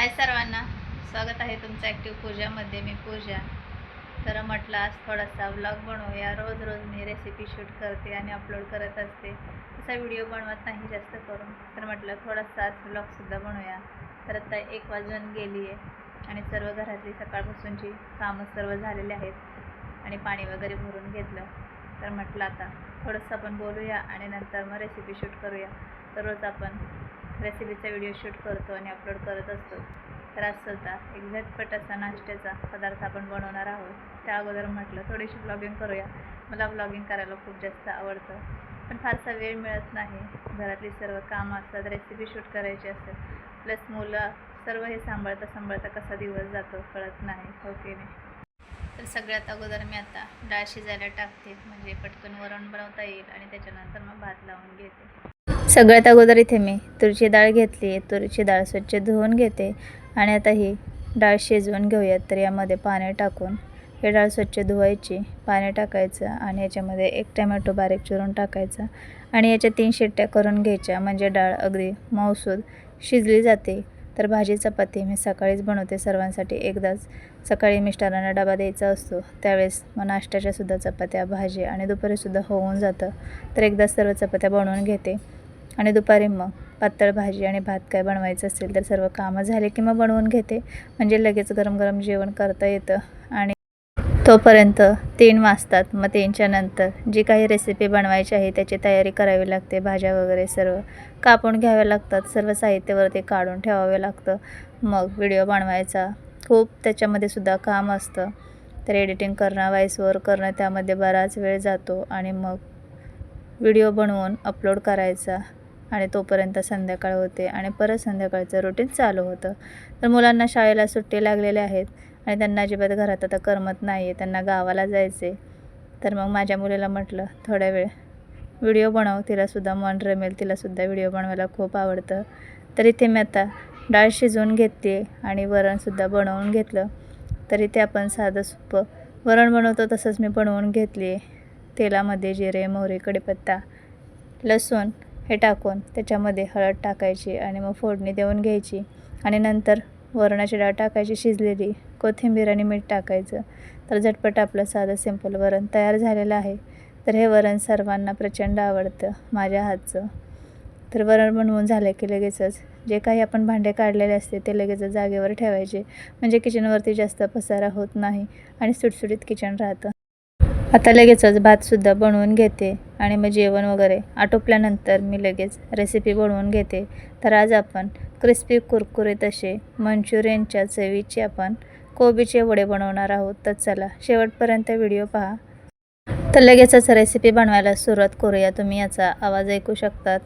हाय सर्वांना. स्वागत आहे तुमचं ॲक्टिव्ह पूजामध्ये मी पूजा. तर म्हटलं आज थोडासा व्लॉग बनवूया. रोज रोज मी रेसिपी शूट करते आणि अपलोड करत असते. तसा व्हिडिओ बनवत नाही जास्त करून. तर म्हटलं थोडासा आज व्लॉगसुद्धा बनवूया. तर आता एक वाजून गेली आहे आणि सर्व घरातली सकाळपासूनची कामं सर्व झालेली आहेत आणि पाणी वगैरे भरून घेतलं. तर म्हटलं आता थोडंसं आपण बोलूया आणि नंतर मग रेसिपी शूट करूया. तर रोज आपण रेसिपीचा व्हिडिओ शूट करतो आणि अपलोड करत असतो. तर असं होता एक झटपट असा नाश्त्याचा पदार्थ आपण बनवणार आहोत. त्या अगोदर म्हटलं थोडीशी ब्लॉगिंग करूया. मला ब्लॉगिंग करायला खूप जास्त आवडतं. पण फारसा वेळ मिळत नाही. घरातली सर्व कामं असतात रेसिपी शूट करायची असतात प्लस मुलं सर्व हे सांभाळता सांभाळता कसा दिवस जातो कळत नाही हो ओके नाही? तर सगळ्यात अगोदर मी आता डाळ शिजायला टाकते. म्हणजे पटकन वरण बनवता येईल आणि त्याच्यानंतर मग भात लावून घेते. सगळ्यात अगोदर इथे मी तुरीची डाळ घेतली तुरीची डाळ स्वच्छ धुवून घेते आणि आता ही डाळ शिजवून घेऊयात. तर यामध्ये पाणी टाकून ही डाळ स्वच्छ धुवायची पाणी टाकायचं आणि याच्यामध्ये एक टमॅटो बारीक चिरून टाकायचा आणि याच्या तीन शिट्ट्या करून घ्यायच्या. म्हणजे डाळ अगदी मौसूद शिजली जाते. तर भाजी चपाती मी सकाळीच बनवते सर्वांसाठी. एकदाच सकाळी मिस्टरांना डबा द्यायचा असतो. त्यावेळेस मग नाश्त्याच्या सुद्धा चपात्या भाजी आणि दुपारीसुद्धा होऊन जातं. तर एकदाच सर्व चपात्या बनवून घेते. आणि दुपारी मग पातळ भाजी आणि भात काय बनवायचं असेल तर सर्व कामं झाले की मग बनवून घेते. म्हणजे लगेच गरम गरम जेवण करता येतं आणि तोपर्यंत तीन वाजतात. मग तीनच्या नंतर जी काही रेसिपी बनवायची आहे त्याची तयारी करावी लागते. भाज्या वगैरे सर्व कापून घ्याव्या लागतात. सर्व साहित्यावरती काढून ठेवावे लागतं. मग व्हिडिओ बनवायचा. खूप त्याच्यामध्ये सुद्धा काम असतं. तर एडिटिंग करणं व्हॉईसवर करणं त्यामध्ये बराच वेळ जातो आणि मग व्हिडिओ बनवून अपलोड करायचा. आणि तोपर्यंत संध्याकाळ होते आणि परत संध्याकाळचं रुटीन चालू होतं. तर मुलांना शाळेला सुट्टी लागलेल्या आहेत आणि त्यांना अजिबात घरात आता करमत नाही आहे त्यांना गावाला जायचे तर मग माझ्या मुलीला म्हटलं थोड्या वेळ व्हिडिओ बनव तिलासुद्धा मन रमेल तिलासुद्धा व्हिडिओ बनवायला खूप आवडतं. तर इथे मी आता डाळ शिजवून घेतली आणि वरणसुद्धा बनवून घेतलं. तर इथे आपण साधं सुप्पं वरण बनवतो तसंच मी बनवून घेतली. आहे तेलामध्ये जिरे मोहरी कढीपत्ता लसूण हे टाकून त्याच्यामध्ये हळद टाकायची आणि मग फोडणी देऊन घ्यायची. आणि नंतर वरणाची डाळ टाकायची शिजलेली कोथिंबीर आणि मीठ टाकायचं. तर झटपट आपलं साधं सिंपल वरण तयार झालेलं आहे. तर हे वरण सर्वांना प्रचंड आवडतं माझ्या हातचं. तर वरण बनवून झालं की लगेचच. जे काही आपण भांडे काढलेले असते ते लगेचच जागेवर ठेवायचे. म्हणजे किचनवरती जास्त पसारा होत नाही आणि सुटसुटीत किचन राहतं. आता लगेचच भातसुद्धा बनवून घेते आणि मग जेवण वगैरे आटोपल्यानंतर मी लगेच रेसिपी बनवून घेते. तर आज आपण क्रिस्पी कुरकुरीत असे मंचुरियनच्या चवीचे आपण कोबीचे वडे बनवणार आहोत. तर चला शेवटपर्यंत व्हिडिओ पहा. तर लगेचच रेसिपी बनवायला सुरुवात करूया. तुम्ही याचा आवाज ऐकू शकतात.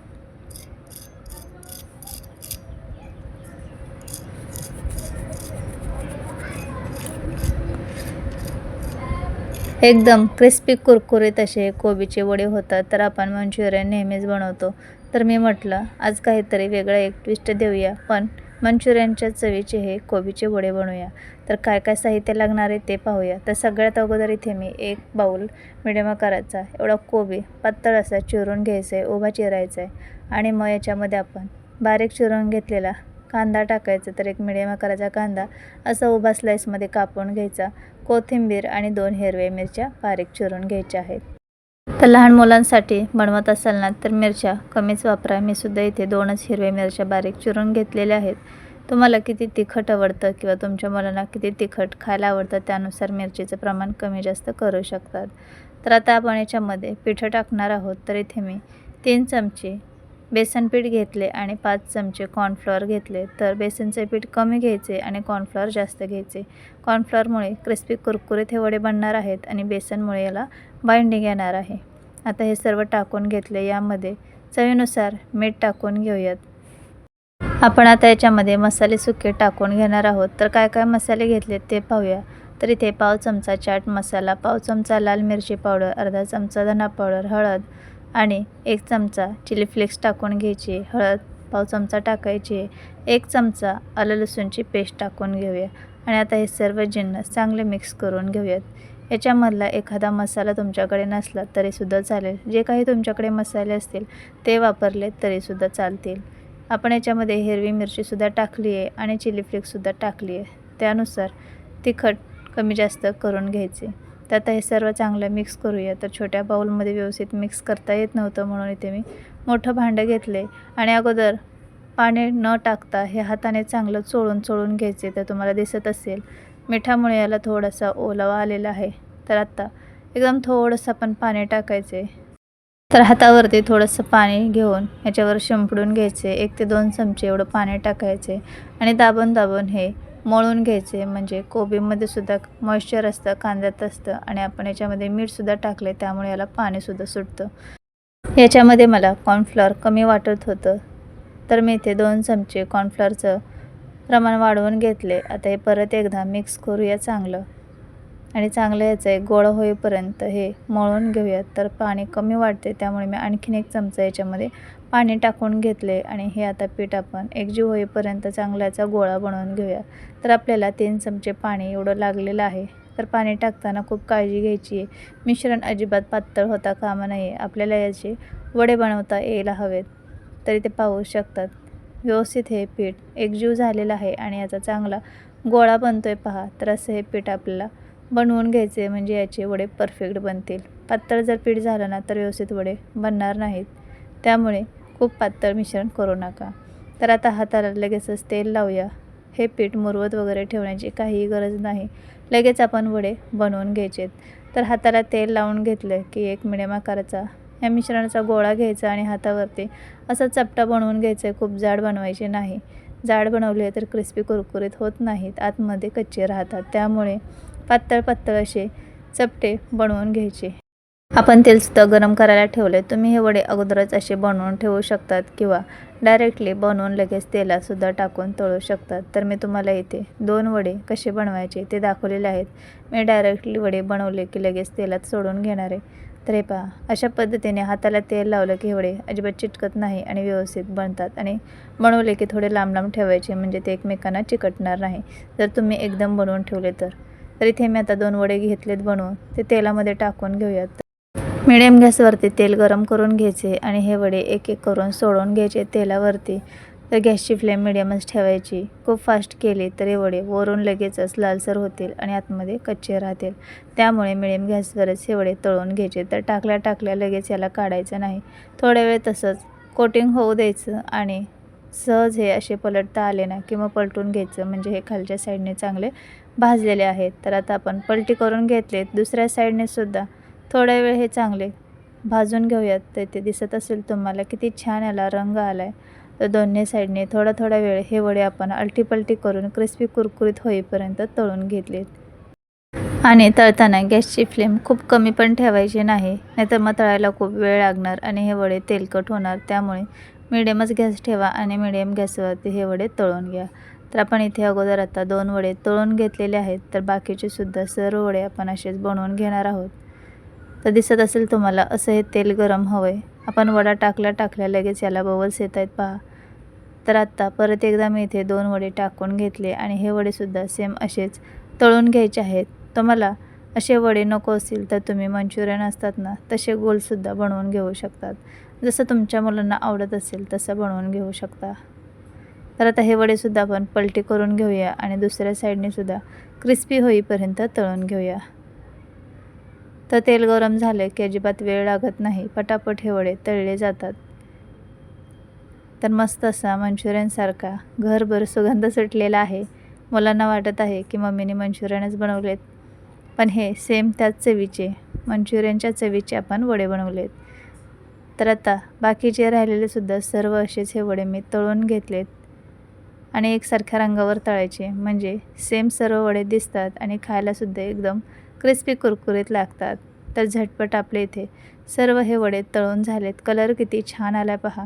एकदम क्रिस्पी कुरकुरीत असे कोबीचे वडे होतात तर आपण मंचुरियन नेहमीच बनवतो. तर मी म्हटलं आज काहीतरी वेगळं एक ट्विस्ट देऊया पण मंचुरियनच्या चवीचे हे कोबीचे वडे बनवूया. तर काय काय साहित्य लागणार आहे ते पाहूया. तर सगळ्यात अगोदर इथे मी एक बाऊल मिडियम आकाराचा एवढा कोबी पातळ असा चिरून घ्यायचा आहे उभा चिरायचा आहे आणि मग याच्यामध्ये आपण बारीक चिरून घेतलेला कांदा टाकायचा तर एक मिडियम आकाराचा कांदा असा उभा स्लाईसमध्ये कापून घ्यायचा. कोथिंबीर आणि दोन हिरव्या मिरच्या बारीक चिरून घ्यायच्या आहेत. तर लहान मुलांसाठी बनवत असाल ना तर मिरच्या कमीच वापरा. मी सुद्धा इथे दोनच हिरव्या मिरच्या बारीक चिरून घेतलेल्या आहेत. तुम्हाला किती तिखट आवडतं किंवा तुमच्या मुलांना किती तिखट खायला आवडतं त्यानुसार मिरचीचं प्रमाण कमी जास्त करू शकतात. तर आता आपण याच्यामध्ये पिठं टाकणार आहोत. तर इथे मी तीन चमचे बेसन पीठ घेतले आणि पाच चमचे कॉर्नफ्लॉवर घेतले. तर बेसनचे पीठ कमी घ्यायचे आणि कॉर्नफ्लॉवर जास्त घ्यायचे. कॉर्नफ्लॉवरमुळे क्रिस्पी कुरकुरीत हे वडे बनणार आहेत आणि बेसनमुळे याला बाइंडिंग येणार आहे. आता हे सर्व टाकून घेतले. यामध्ये चवीनुसार मीठ टाकून घेऊयात. आपण आता याच्यामध्ये मसाले सुके टाकून घेणार आहोत. तर काय काय मसाले घेतले ते पाहूया. तर इथे पाव चमचा चाट मसाला पाव चमचा लाल मिरची पावडर अर्धा चमचा धना पावडर हळद आणि एक चमचा चिली फ्लेक्स टाकून घ्यायची हळद पाव चमचा टाकायची एक चमचा आलं लसूणची पेस्ट टाकून घेऊया. आणि आता हे सर्व जिन्नस चांगले मिक्स करून घेऊयात. याच्यामधला एखादा मसाला तुमच्याकडे नसला तरीसुद्धा चालेल. जे काही तुमच्याकडे मसाले असतील ते वापरले तरीसुद्धा चालतील. आपण याच्यामध्ये हिरवी मिरचीसुद्धा टाकली आहे आणि चिली फ्लेक्ससुद्धा टाकली आहे. त्यानुसार तिखट कमी जास्त करून घ्यायचे. तर आता हे सर्व चांगलं मिक्स करूया. तर छोट्या बाऊलमध्ये व्यवस्थित मिक्स करता येत नव्हतं म्हणून इथे मी मोठं भांडं घेतले. आणि अगोदर पाणी न टाकता हे हाताने चांगलं चोळून चोळून घ्यायचे. तर तुम्हाला दिसत असेल मिठामुळे याला थोडासा ओलावा आलेला आहे. तर आत्ता एकदम थोडंसं आपण पाणी टाकायचे. तर हातावरती थोडंसं पाणी घेऊन याच्यावर शिंपडून घ्यायचे. एक ते दोन चमचे एवढं पाणी टाकायचे. आणि दाबून दाबून हे मळून घ्यायचे. म्हणजे कोबीमध्ये सुद्धा मॉइश्चर असतं कांद्यात असतं आणि आपण याच्यामध्ये मीठसुद्धा टाकले त्यामुळे याला पाणीसुद्धा सुटतं. याच्यामध्ये मला कॉर्नफ्लॉर कमी वाटत होतं. तर मी इथे दोन चमचे कॉर्नफ्लॉरचं प्रमाण वाढवून घेतले. आता हे परत एकदा मिक्स करूया चांगलं. आणि चांगलं याचं एक गोळं होईपर्यंत हे मळून घेऊयात. तर पाणी कमी वाटते त्यामुळे मी आणखीन एक चमचा याच्यामध्ये पाणी टाकून घेतले आणि हे आता पीठ आपण एकजीव होईपर्यंत चांगल्याचा गोळा बनवून घेऊया. तर आपल्याला तीन चमचे पाणी एवढं लागलेलं आहे. तर पाणी टाकताना खूप काळजी घ्यायची आहे. मिश्रण अजिबात पातळ होता कामा नाही आपल्याला याचे वडे बनवता यायला हवेत. तरी ते पाहू शकतात. व्यवस्थित हे पीठ एकजीव झालेलं आहे आणि याचा चांगला गोळा बनतो आहे पहा. तर असं हे पीठ आपल्याला बनवून घ्यायचे म्हणजे याचे वडे परफेक्ट बनतील. पातळ जर पीठ झालं ना तर व्यवस्थित वडे बनणार नाहीत. त्यामुळे खूप पातळ मिश्रण करू नका. तर आता हाताला लगेचच तेल लावूया. हे पीठ मुरवत वगैरे ठेवण्याची काहीही गरज नाही. लगेच आपण वडे बनवून घ्यायचेत. तर हाताला तेल लावून घेतलं की एक मिडियम आकाराचा या मिश्रणाचा गोळा घ्यायचा आणि हातावरती असा चपटा बनवून घ्यायचा आहे खूप जाड बनवायचे नाही. जाड बनवले तर क्रिस्पी कुरकुरीत होत नाहीत आतमध्ये कच्चे राहतात. त्यामुळे पातळ पातळ असे चपटे बनवून घ्यायचे. आपण तेलसुद्धा गरम करायला ठेवले तुम्ही हे वडे अगोदरच असे बनवून ठेवू शकतात किंवा डायरेक्टली बनवून लगेच तेलातसुद्धा टाकून तळू शकतात. तर मी तुम्हाला इथे दोन वडे कसे बनवायचे ते दाखवलेले आहेत. मी डायरेक्टली वडे बनवले की लगेच तेलात सोडून घेणार आहे. तर हे पहा अशा पद्धतीने हाताला तेल लावलं की वडे अजिबात चिटकत नाही आणि व्यवस्थित बनतात. आणि बनवले की थोडे लांब लांब ठेवायचे म्हणजे ते एकमेकांना चिकटणार नाही. जर तुम्ही एकदम बनवून ठेवले तर. तर इथे मी आता दोन वडे घेतलेत बनवून. ते तेलामध्ये टाकून घेऊयात. मिडियम गॅसवरती तेल गरम करून घ्यायचे आणि हे वडे एक एक करून सोडून घ्यायचे तेलावरती. तर गॅसची फ्लेम मिडियमच ठेवायची. खूप फास्ट केली तर हे वडे वरून लगेचच लालसर होतील आणि आतमध्ये कच्चे राहतील. त्यामुळे मिडियम गॅसवरच हे वडे तळून घ्यायचे. तर टाकल्या टाकल्या लगेच याला काढायचं नाही. थोड्या वेळ तसंच कोटिंग होऊ द्यायचं आणि सहज हे असे पलटता आले ना किंवा पलटून घ्यायचं म्हणजे हे खालच्या साईडने चांगले भाजलेले आहेत. तर आता आपण पलटी करून घेतलेत. दुसऱ्या साईडने सुद्धा थोडा वेळ हे चांगले भाजून घेऊयात. तर ते दिसत असेल तुम्हाला किती छान याला रंग आला आहे तर दोन्ही साईडने थोडा थोडा वेळ हे वडे आपण अलटीपलटी करून क्रिस्पी कुरकुरीत होईपर्यंत तळून घेतलेत. आणि तळताना गॅसची फ्लेम खूप कमी पण ठेवायची नाही नाहीतर मग तळायला खूप वेळ लागणार आणि हे वडे तेलकट होणार. त्यामुळे मिडियमच गॅस ठेवा आणि मिडियम गॅसवरती हे वडे तळून घ्या. तर आपण इथे अगोदर आता दोन वडे तळून घेतलेले आहेत. तर बाकीचे सुद्धा सर्व वडे आपण असेच बनवून घेणार आहोत. तर दिसत असेल तुम्हाला असं हे तेल गरम हवं आहे आपण वडा टाकल्या टाकल्या लगेच याला बबल्स येत आहेत पहा. तर आत्ता परत एकदा मी इथे दोन वडे टाकून घेतले आणि हे वडेसुद्धा सेम असेच तळून घ्यायचे आहेत. तुम्हाला असे वडे नको असतील तर तुम्ही मंचुरियन असतात ना तसे गोलसुद्धा बनवून घेऊ शकतात. जसं तुमच्या मुलांना आवडत असेल तसं बनवून घेऊ शकता. तर आता हे वडेसुद्धा आपण पलटी करून घेऊया आणि दुसऱ्या साईडनेसुद्धा क्रिस्पी होईपर्यंत तळून घेऊया. तर तेल गरम झालं की अजिबात वेळ लागत नाही. पटापट हे वडे तळले जातात. तर मस्त असा मंचुरियनसारखा घरभर सुगंध सुटलेला आहे. मुलांना वाटत आहे की मम्मीने मंचुरियनच बनवलेत. पण हे सेम त्याच चवीचे मंचुरियनच्या चवीचे आपण वडे बनवलेत. तर आता बाकीचे राहिलेले सुद्धा सर्व असेच हे वडे मी तळून घेतलेत. आणि एकसारख्या रंगावर तळायचे. म्हणजे सेम सर्व वडे दिसतात आणि खायलासुद्धा एकदम क्रिस्पी कुरकुरीत लागतात. तर झटपट आपले इथे सर्व हे वडे तळून झालेत. कलर किती छान आला पहा.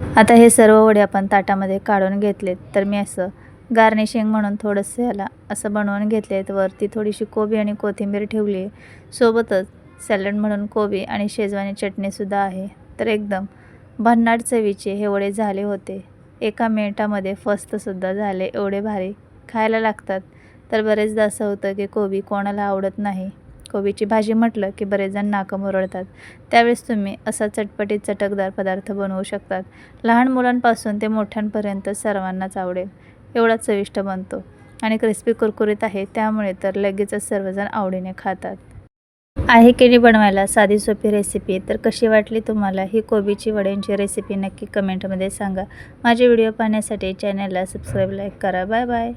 आता हे सर्व वडे आपण ताटामध्ये काढून घेतलेत. तर मी असं गार्निशिंग म्हणून थोडंसं ह्याला असं बनवून घेतलेत. वरती थोडीशी कोबी आणि कोथिंबीर ठेवली आहे. सोबतच सॅलड म्हणून कोबी आणि शेजवानी चटणीसुद्धा आहे. तर एकदम भन्नाट चवीचे हे वडे झाले होते. एका मिनिटामध्ये फस्तसुद्धा झाले. एवढे भारी. खायला लागतात. तर बरेचदा असं होतं की कोबी कोणाला आवडत नाही. कोबीची भाजी म्हटलं की बरेच जण नाकं मुरळतात त्यावेळेस तुम्ही असा चटपटीत चटकदार पदार्थ बनवू शकतात. लहान मुलांपासून ते मोठ्यांपर्यंत सर्वांनाच आवडेल. एवढा चविष्ट बनतो. आणि क्रिस्पी कुरकुरीत आहे त्यामुळे तर लगेचच सर्वजण आवडीने खातात. आहे केली बनवायला साधी सोपी रेसिपी तर कशी वाटली तुम्हाला ही कोबीची वड्यांची रेसिपी नक्की कमेंटमध्ये सांगा. माझे व्हिडिओ पाहण्यासाठी चॅनलला सबस्क्राईब लाईक करा. Bye bye